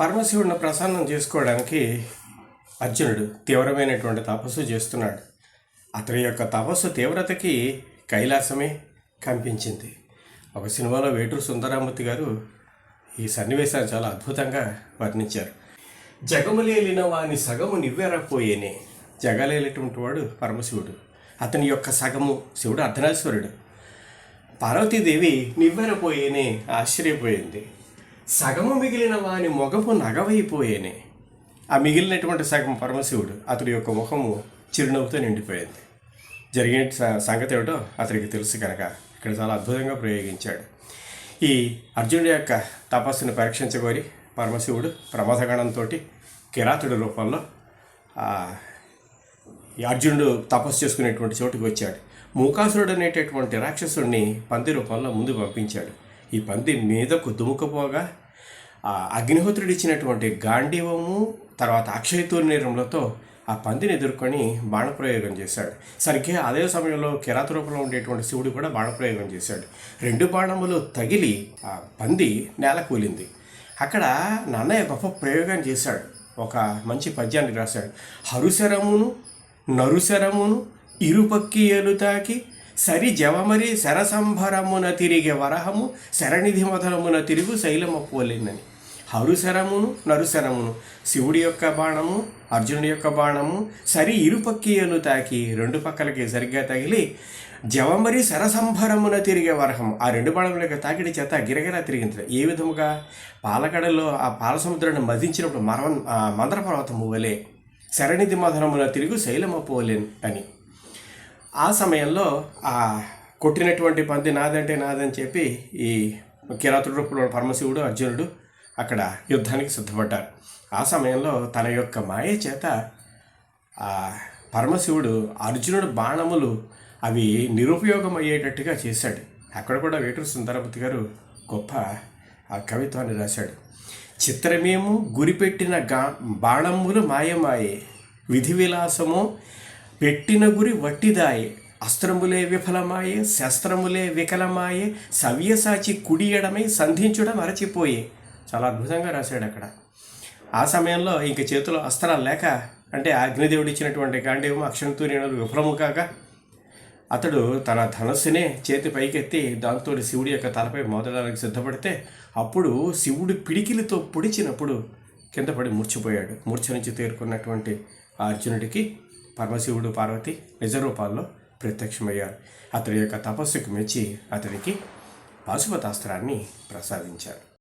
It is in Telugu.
పరమశివుడిని ప్రసన్నం చేసుకోవడానికి అర్జునుడు తీవ్రమైనటువంటి తపస్సు చేస్తున్నాడు. అతని యొక్క తపస్సు తీవ్రతకి కైలాసమే కంపించింది ఒక సినిమాలో వేటూరు సుందరామూర్తి గారు ఈ సన్నివేశాన్ని చాలా అద్భుతంగా వర్ణించారు. జగములేలిన వాని సగము నివ్వెరపోయేనే జగలేలేటువంటి వాడు పరమశివుడు. అతని యొక్క సగము శివుడు అర్ధనాశ్వరుడు పార్వతీదేవి నివ్వెరపోయేనే ఆశ్చర్యపోయింది. సగము మిగిలిన వాని మొగము నగవైపోయేనే. ఆ మిగిలినటువంటి సగం పరమశివుడు అతడి యొక్క ముఖము చిరునవ్వుతో నిండిపోయింది. జరిగిన సంగతి ఏమిటో అతనికి తెలుసు కనుక ఇక్కడ చాలా అద్భుతంగా ప్రయోగించాడు. ఈ అర్జునుడి యొక్క తపస్సును పరీక్షించగోరి పరమశివుడు ప్రమథగణంతో కిరాతుడి రూపంలో ఈ అర్జునుడు తపస్సు చేసుకునేటువంటి చోటుకు వచ్చాడు. మూకాసురుడు అనేటటువంటి రాక్షసుడిని పంది రూపంలో ముందు పంపించాడు. ఈ పంది మీదకు దుముకపోగా అగ్నిహోత్రుడు ఇచ్చినటువంటి గాంధీవము తర్వాత అక్షయ తూర్ణీరములతో ఆ పందిని ఎదుర్కొని బాణప్రయోగం చేశాడు. సరిగ్గా అదే సమయంలో కిరాత రూపంలో ఉండేటువంటి శివుడు కూడా బాణప్రయోగం చేశాడు. రెండు బాణములు తగిలి ఆ పంది నేల కూలింది. అక్కడ నాన్నయ్య గొప్ప ప్రయోగం చేశాడు. ఒక మంచి పద్యాన్ని రాశాడు. హరుశరమును నరుశరమును ఇరుపక్కి ఎలుతాకి సరి జవమరి శరసంభరమున తిరిగే వరహము శరణిధి మొదలమున తిరుగు శైలమ పోలేనని హరుశరమును నరుశరమును శివుడి యొక్క బాణము అర్జునుడి యొక్క బాణము సరి ఇరుపక్కి తాకి రెండు పక్కలకి సరిగ్గా తగిలి జవమరి శరసంభరమున తిరిగే వరహం ఆ రెండు బాణముల యొక్క తాకిడి చేత గిరగిరా తిరిగింది ఏ విధముగా? పాలకడలో ఆ పాలసముద్రాన్ని మదించినప్పుడు మరవ ఆ మందర పర్వతము వలె శరణిధి మధనమున తిరుగు శైలమ పోలేన్ అని. ఆ సమయంలో ఆ కొట్టినటువంటి పంది నాదంటే నాదని చెప్పి ఈ కిరాతుడు రూపంలో పరమశివుడు అర్జునుడు అక్కడ యుద్ధానికి సిద్ధపడ్డారు. ఆ సమయంలో తన యొక్క మాయ చేత ఆ పరమశివుడు అర్జునుడు బాణములు అవి నిరుపయోగం అయ్యేటట్టుగా చేశాడు. అక్కడ కూడా వేటూరు సుందరపతి గారు గొప్ప ఆ కవిత్వాన్ని రాశాడు. చిత్రమేమో గురిపెట్టిన గా బాణములు మాయమాయే విధి విలాసము పెట్టిన గురి వట్టిదాయే. అస్త్రములే విఫలమాయే శస్త్రములే వికలమాయే సవ్యసాచి కుడియడమై సంధించడం మరచిపోయే. చాలా అద్భుతంగా రాశాడు అక్కడ. ఆ సమయంలో ఇంక చేతిలో అస్త్రాలు లేక అంటే అగ్నిదేవుడు ఇచ్చినటువంటి గాంధీవం అక్షంతూర్యనులు విఫలము కాక అతడు తన ధనస్సునే చేతి పైకెత్తి దాంతో శివుడి యొక్క తలపై మోదడానికి సిద్ధపడితే అప్పుడు శివుడు పిడికిలితో పొడిచినప్పుడు కింద పడి మూర్చిపోయాడు. మూర్ఛ నుంచి తేరుకున్నటువంటి అర్జునుడికి పరమశివుడు పార్వతి నిజ రూపాల్లో ప్రత్యక్షమయ్యారు. అతడి యొక్క తపస్సుకు మెచ్చి అతడికి పాశుపతాస్త్రాన్ని ప్రసాదించారు.